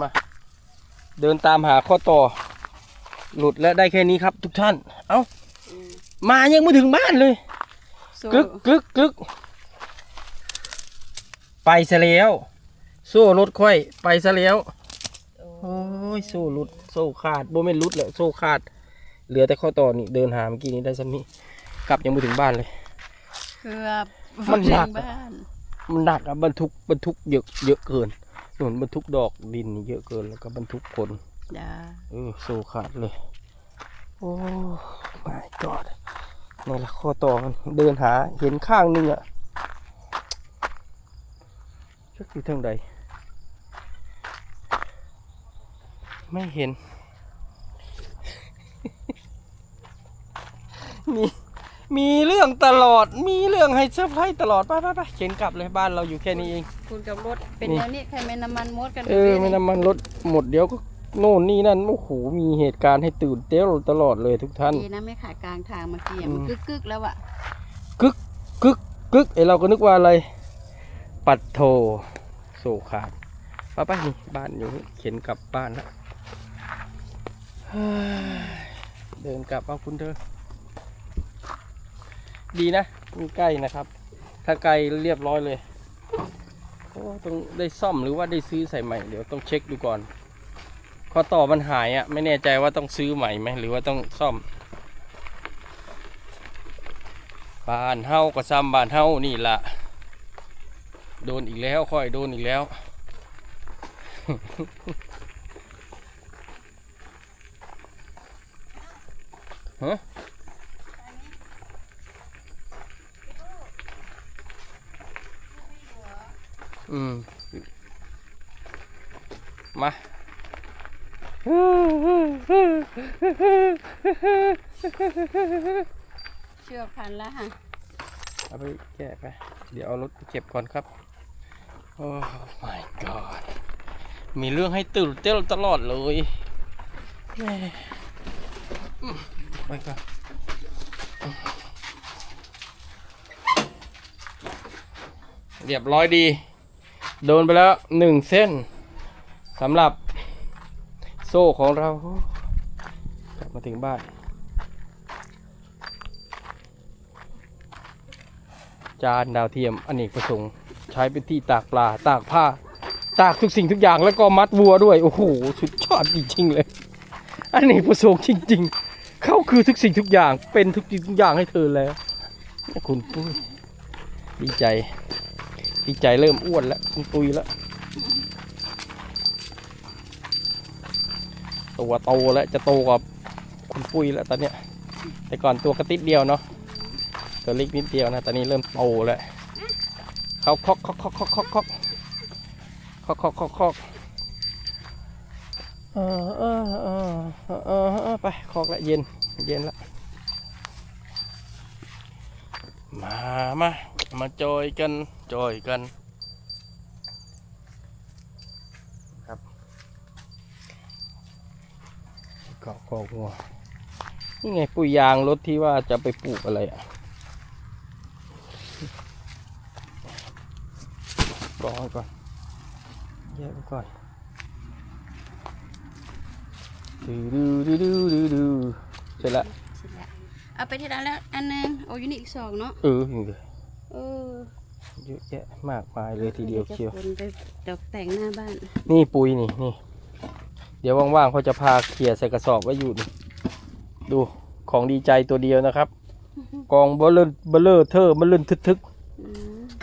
มา เดินตามหาข้อต่อ หลุดแล้วได้แค่นี้ครับ ทุกท่าน เอ้า มายังไม่ถึงบ้านเลย สู้กึกกึกกึกไปซะแล้ว โซ่รถค่อย ไปซะแล้ว โอ้ยโซ่หลุด โซ่ขาดโบแม่นหลุดแล้วโซ่ขาด เหลือแต่ข้อต่อนี่เดินหาเมื่อกี้นี้ได้ซ้ำนี้กลับยังไม่ถึงบ้านเลย เกือบมันหนัก ถึงบ้าน มันหนักอะบรรทุกบรรทุกเยอะเยอะเกิน หนุนบรรทุกดอกดินเยอะเกินแล้วก็บรรทุกคนจ้าเออโซขาดเลย โอ้ my god นี่แหละข้อต่อมันเดินหาเห็นข้างนึงอะชักอยู่ทางใด ไม่เห็นมี มีเรื่องตลอด มีเรื่องให้เซอร์ไพรส์ตลอดไปไปไปเข็นกลับเลยบ้านเราอยู่แค่นี้เอง คุณกับรถเป็นนี่แนวนี้ใครไม่น้ำมันมดกันเออไม่น้ำมันรถหมดเดี๋ยวก็โน่นนี่นั่นโอ้โหมีเหตุการณ์ให้ตื่นเต้นตลอดเลยทุกท่านดีนะไม่ขากลางทางเมื่อกี้อืมมันกึกกึกๆแล้วอะกึกกึกกึกไอเราก็นึกว่าอะไร ปัดโทโซขาดป้าป้านี่บ้านอยู่นี่เข็นกลับบ้านละเฮ้ยเดินกลับเอาคุณเธอ ดีนะใกล้นะครับ ถ้าไกลเรียบร้อยเลยโอ้ต้องได้ซ่อมหรือว่าได้ซื้อใส่ใหม่เดี๋ยวต้องเช็คดูก่อนข้อต่อมันหายอะ่ะไม่แน่ใจว่าต้องซื้อใหม่ไหมหรือว่าต้องซ่อมบานเฮาก็ซ้ำบานเฮานี่ละโดนอีกแล้วค่อยโดนอีกแล้ว ฮะ อืมมาเชือกพันแล้วฮะเอาไปแก้ไป เดี๋ยวเอารถไปเก็บก่อนครับ โอ้ my god มีเรื่องให้ตื่นเต้นตลอดเลยแม่อืมไปก่อนอืมเรียบร้อยดี โดนไปแล้วหนึ่งเส้นสำหรับโซ่ของเรากลับมาถึงบ้าน จานดาวเทียมอเนกประสงค์ ใช้เป็นที่ตากปลา ตากผ้า ตากทุกสิ่งทุกอย่างแล้วก็มัดวัวด้วย โอ้โห สุดยอดจริงๆเลยอเนกประสงค์จริง ๆ เขาคือทุกสิ่งทุกอย่างเป็นทุกสิ่งทุกอย่างให้เธอแล้ว คุณปุ้ยดีใจ ดีใจเริ่มอ้วนแล้วคุณปุยแล้วตัวโตแล้วจะโตกว่าคุณปุ้ยแล้วตอนเนี้ย แต่ก่อนตัวกระติดเดียวเนาะตัวเล็กนิดเดียวนะตอนนี้เริ่มโตแล้วเขาคอกคอกคอกคอกคอกคอกคอกคอกคอกคอกเออเออเออเออเออเออไปคอกละเย็นเย็นละมามา มาจอยกันจอยกัน ครับคอกคอกหัวนี่ไงปุ๋ยยางรถที่ว่าจะไปปลูกอะไรอะกองไว้ก่อนแยกไว้ก่อนดูดูดูดูดูดูเสร็จละเสร็จแล้วเอาไปที่ร้านแล้วอันหนึงโอ้ยนี่อีกสองเนาะเออนี่เลย เออเยอะแยะมากมายเลยทีเดียวเชียวจะขนไปตกแต่งหน้าบ้าน นี่ปุ๋ยนี่นี่ เดี๋ยวว่างๆเขาจะพาเขี่ยใส่กระสอบไว้อยู่นี่ดูของดีใจตัวเดียวนะครับ กองเบลเลอร์เบลเลอร์เทอร์มันลื่นทึกอืมๆ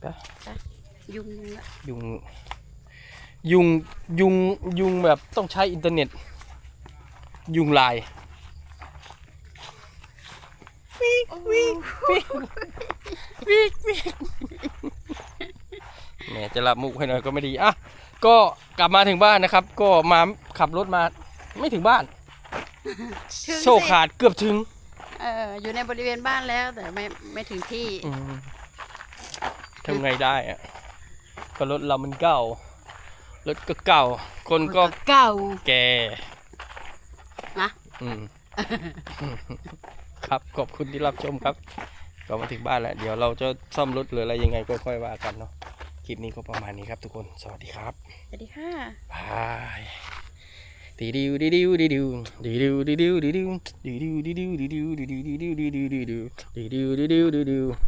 ไปยุงละยุงยุงยุงยุงแบบต้องใช้อินเทอร์เน็ต ยุงลาย วิกวิกวิกวิกแหมจะรับมุกให้หน่อยก็ไม่ดีอะก็กลับมาถึงบ้านนะครับ ก็มาขับรถมาไม่ถึงบ้านโซ่ขาดเกือบถึงเอออยู่ในบริเวณบ้านแล้วแต่ไม่ไม่ถึงที่ อืมทำไงได้อะก็รถเรามันเก่ารถก็เก่า คนก็เก่าแก่นะ อืม ครับขอบคุณที่รับชมครับ ก็มาถึงบ้านแล้ว เดี๋ยวเราจะซ่อมรถหรืออะไรยังไงก็ค่อยว่ากันเนาะโอเคคลิปนี้ก็ประมาณนี้ครับทุกคนสวัสดีครับสวัสดีค่ะบายดีดิวดีดิวดีดิวดีดิวดีดิวดีดิวดีดิวดีดิวดีดิวดีดิวดีดิวดีดิวดีดิวดีดิวดีดิวดีดิว